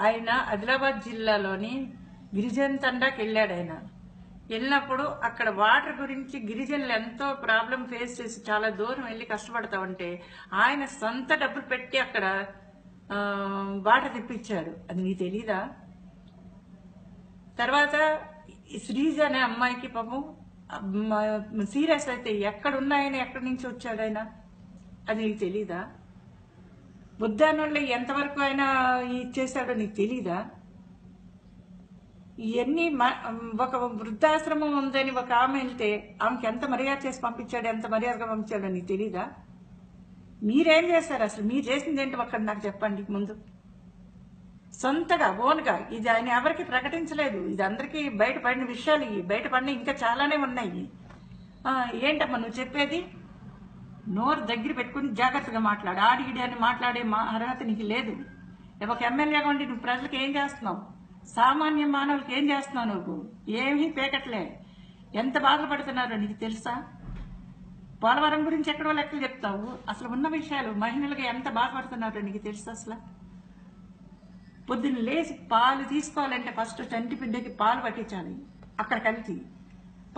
ఆయన ఆదిలాబాద్ జిల్లాలోని గిరిజన తండాకి వెళ్ళాడు ఆయన. వెళ్ళినప్పుడు అక్కడ వాటర్ గురించి గిరిజనులు ఎంతో ప్రాబ్లం ఫేస్ చేసి చాలా దూరం వెళ్ళి కష్టపడతా ఉంటే ఆయన సొంత డబ్బులు పెట్టి అక్కడ వాటర్ తెప్పించాడు. అది నీకు తెలీదా? తర్వాత శ్రీజ అనే అమ్మాయికి పాపం సీరియస్ అయితే ఎక్కడ ఉన్నాయని ఎక్కడి నుంచి వచ్చాడు ఆయన? అది నీకు తెలీదా? బుద్ధానోళ్ళు ఎంతవరకు ఆయన ఇచ్చేసాడో నీకు తెలీదా? ఇవన్నీ ఒక వృద్ధాశ్రమం ఉందని ఒక ఆమె వెళ్తే ఆమెకి ఎంత మర్యాద చేసి పంపించాడు ఎంత మర్యాదగా పంపించాడో నీకు తెలీదా? మీరేం చేశారు అసలు? మీరు చేసింది ఏంటి అక్కడ నాకు చెప్పండి ముందు. సొంతగా ఓన్గా ఇది ఆయన ఎవరికి ప్రకటించలేదు. ఇది అందరికీ బయటపడిన విషయాలు ఇవి బయటపడిన ఇంకా చాలానే ఉన్నాయి. ఏంటమ్మా నువ్వు చెప్పేది? నోరు దగ్గర పెట్టుకుని జాగ్రత్తగా మాట్లాడు. ఆడి ఈడి అని మాట్లాడే మా అర్హత నీకు లేదు. ఒక ఎమ్మెల్యేగా ఉండి నువ్వు ప్రజలకు ఏం చేస్తున్నావు? సామాన్య మానవులకి ఏం చేస్తున్నావు నువ్వు? ఏమీ పేకట్లే. ఎంత బాధలు పడుతున్నారో నీకు తెలుసా? పోలవరం గురించి ఎక్కడో లెక్కలు చెప్తావు. అసలు ఉన్న విషయాలు మహిళలకు ఎంత బాధపడుతున్నారో నీకు తెలుసా అసలు? పొద్దున్న లేచి పాలు తీసుకోవాలంటే ఫస్ట్ చంటి బిడ్డకి పాలు పట్టించాలి. అక్కడ కల్తీ.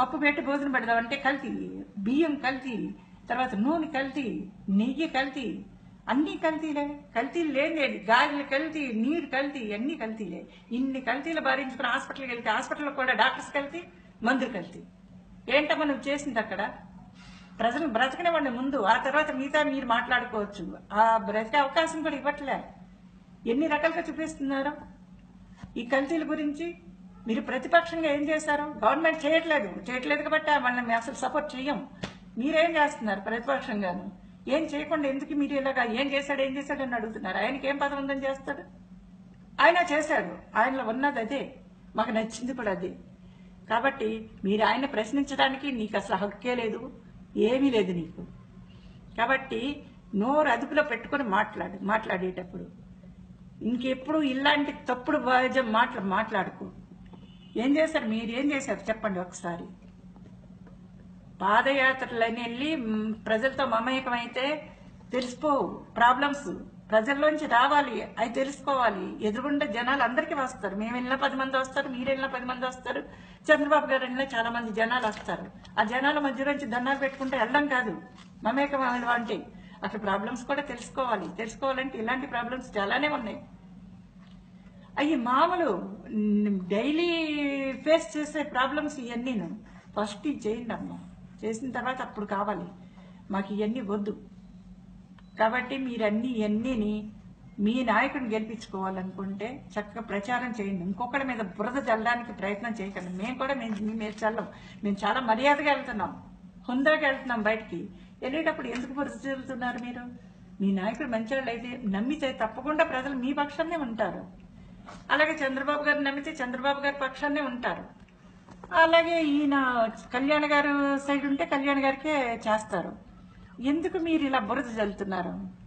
పప్పు పెట్టి భోజనం పెడదామంటే కల్తీ. బియ్యం కల్తీ. తర్వాత నూనె కల్తీ నెయ్యి కల్తీ అన్నీ కల్తీలే. కల్తీలు లేనిది గాలిలు కల్తీ నీరు కల్తీ అన్నీ కల్తీలే. ఇన్ని కల్తీలు భరించుకుని హాస్పిటల్కి వెళ్తే హాస్పిటల్లో కూడా డాక్టర్స్ కల్తీ మందులు కల్తీ. ఏంటమ్మా నువ్వు చేసింది అక్కడ? ప్రజలు బ్రతకనివ్వండి ముందు. ఆ తర్వాత మిగతా మీరు మాట్లాడుకోవచ్చు. ఆ బ్రతికే అవకాశం కూడా ఇవ్వట్లే. ఎన్ని రకాలుగా చూపిస్తున్నారు? ఈ కల్తీల గురించి మీరు ప్రతిపక్షంగా ఏం చేశారు? గవర్నమెంట్ చేయట్లేదు. చేయట్లేదు కాబట్టి వాళ్ళని అసలు సపోర్ట్ చేయం మీరేం చేస్తున్నారు ప్రతిపక్షంగాను? ఏం చేయకుండా ఎందుకు మీరు ఇలాగా ఏం చేశాడు ఏం చేశాడు అని అడుగుతున్నారు? ఆయనకి ఏం పదం ఉందని చేస్తాడు? ఆయన చేశాడు. ఆయనలో ఉన్నది అదే. మాకు నచ్చింది కూడా అదే. కాబట్టి మీరు ఆయన ప్రశ్నించడానికి నీకు అసలు హక్కే లేదు ఏమీ లేదు నీకు. కాబట్టి నోరు అదుపులో పెట్టుకొని మాట్లాడు మాట్లాడేటప్పుడు. ఇంకెప్పుడు ఇలాంటి తప్పుడు వాయిద్యం మాట్లా మాట్లాడుకో. ఏం చేశారు? మీరు ఏం చేశారు? చెప్పండి ఒకసారి. పాదయాత్రలని వెళ్ళి ప్రజలతో మమేకమైతే తెలిసిపోవు. ప్రాబ్లమ్స్ ప్రజల్లోంచి రావాలి. అవి తెలుసుకోవాలి. ఎదురుగుండా జనాలు అందరికీ వస్తారు. మేము వెళ్ళిన పది మంది వస్తారు మీరు వెళ్ళిన పది మంది వస్తారు. చంద్రబాబు గారు వెళ్ళిన చాలా మంది జనాలు వస్తారు. ఆ జనాల మధ్యలోంచి దండాలు పెట్టుకుంటే వెళ్ళడం కాదు. మమేకం అంటే అసలు ప్రాబ్లమ్స్ కూడా తెలుసుకోవాలి. తెలుసుకోవాలంటే ఇలాంటి ప్రాబ్లమ్స్ చాలానే ఉన్నాయి. అవి మామూలు డైలీ ఫేస్ చేసే ప్రాబ్లమ్స్ ఇవన్నీ ఫస్ట్ ఇది చేయండి అమ్మా చేసిన తర్వాత అప్పుడు కావాలి. మాకు ఇవన్నీ వద్దు. కాబట్టి మీరన్నీ ఇవన్నీని మీ నాయకుడిని గెలిపించుకోవాలనుకుంటే చక్కగా ప్రచారం చేయండి. ఇంకొకటి మీద బురద చల్లడానికి ప్రయత్నం చేయకండి. మేము కూడా మేము మీ చల్లం మేము చాలా మర్యాదగా వెళ్తున్నాం. హుందాగా వెళ్తున్నాం బయటికి. వెళ్ళేటప్పుడు ఎందుకు బురద చల్లుతున్నారు మీరు? మీ నాయకుడు మంచివాళ్ళు అయితే నమ్మితే తప్పకుండా ప్రజలు మీ పక్షాన్నే ఉంటారు. అలాగే చంద్రబాబు గారు నమ్మితే చంద్రబాబు గారి పక్షాన్నే ఉంటారు. అలాగే ఈయన కళ్యాణ్ గారు సైడ్ ఉంటే కళ్యాణ్ గారికే చేస్తారు. ఎందుకు మీరు ఇలా బురద చల్లుతున్నారు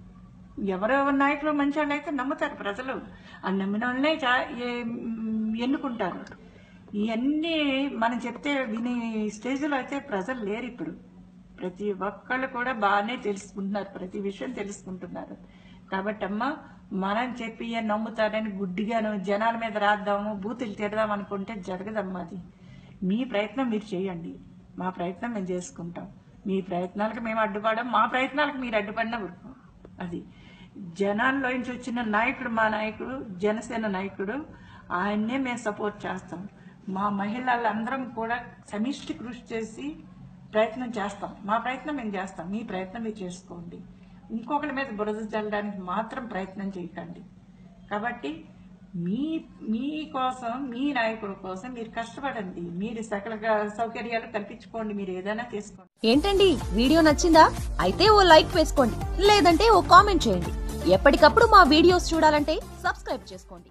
ఎవరో నాయకులు మంచి వాళ్ళు అయితే నమ్ముతారు ప్రజలు. ఆ నమ్మిన వాళ్ళనే చా- ఎన్నుకుంటారు. ఇవన్నీ మనం చెప్తే వినే స్టేజ్లో అయితే ప్రజలు లేరు ఇప్పుడు. ప్రతి ఒక్కళ్ళు కూడా బాగానే తెలుసుకుంటున్నారు. ప్రతి విషయం తెలుసుకుంటున్నారు. కాబట్టి అమ్మ మనం చెప్పి నమ్ముతారని గుడ్డిగాను జనాల మీద రాద్దాము బూతులు తిడదాం అనుకుంటే జరగదమ్మా అది. మీ ప్రయత్నం మీరు చేయండి. మా ప్రయత్నం మేము చేసుకుంటాం. మీ ప్రయత్నాలకు మేము అడ్డుపడం మా ప్రయత్నాలకు మీరు అడ్డుపడిన అది. జనాల్లో నుంచి వచ్చిన నాయకుడు మా నాయకుడు జనసేన నాయకుడు ఆయన్నే మేము సపోర్ట్ చేస్తాం. మా మహిళలందరం కూడా సమిష్టి కృషి చేసి ప్రయత్నం చేస్తాం. మా ప్రయత్నం మేము చేస్తాం. మీ ప్రయత్నం మీరు చేసుకోండి. ఇంకొకరి మీద బురద చల్లడానికి మాత్రం ప్రయత్నం చేయకండి. కాబట్టి మీ మీ కోసం మీ నాయకుడు కోసం మీరు కష్టపడండి. మీరు సకల సౌకర్యాలు కల్పించుకోండి. మీరు ఏదైనా తీసుకోండి ఏంటండి? వీడియో నచ్చిందా? అయితే ఓ లైక్ వేసుకోండి. లేదంటే ఓ కామెంట్ చేయండి. ఎప్పటికప్పుడు మా వీడియోస్ చూడాలంటే సబ్స్క్రైబ్ చేసుకోండి.